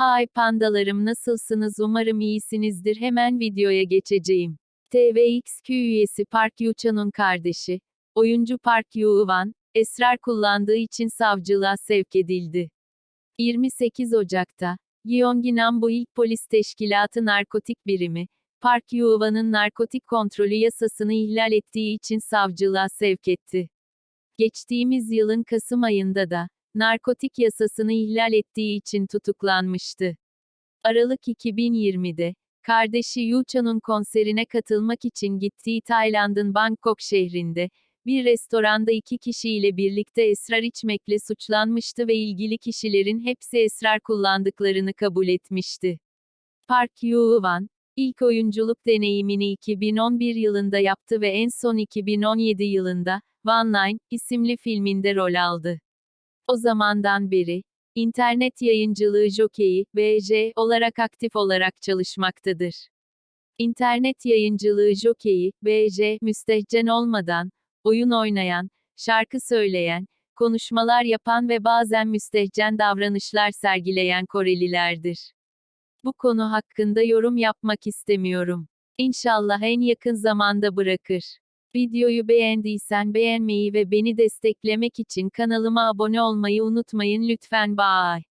Hay pandalarım nasılsınız umarım iyisinizdir hemen videoya geçeceğim. TVXQ üyesi Park Yu-chan'un kardeşi, oyuncu Park Yu-wan, esrar kullandığı için savcılığa sevk edildi. 28 Ocak'ta, Gyeonggi-nambu İl Polis Teşkilatı Narkotik Birimi, Park Yu-hwan'ın narkotik kontrolü yasasını ihlal ettiği için savcılığa sevk etti. Geçtiğimiz yılın Kasım ayında da, narkotik yasasını ihlal ettiği için tutuklanmıştı. Aralık 2020'de, kardeşi Yu Chan'un konserine katılmak için gittiği Tayland'ın Bangkok şehrinde, bir restoranda iki kişiyle birlikte esrar içmekle suçlanmıştı ve ilgili kişilerin hepsi esrar kullandıklarını kabul etmişti. Park Yoo-wan, ilk oyunculuk deneyimini 2011 yılında yaptı ve en son 2017 yılında, One Line, isimli filminde rol aldı. O zamandan beri, internet yayıncılığı jokeyi, BJ, olarak aktif olarak çalışmaktadır. İnternet yayıncılığı jokeyi, BJ, müstehcen olmadan, oyun oynayan, şarkı söyleyen, konuşmalar yapan ve bazen müstehcen davranışlar sergileyen Korelilerdir. Bu konu hakkında yorum yapmak istemiyorum. İnşallah en yakın zamanda bırakır. Videoyu beğendiysen beğenmeyi ve beni desteklemek için kanalıma abone olmayı unutmayın lütfen. Bye.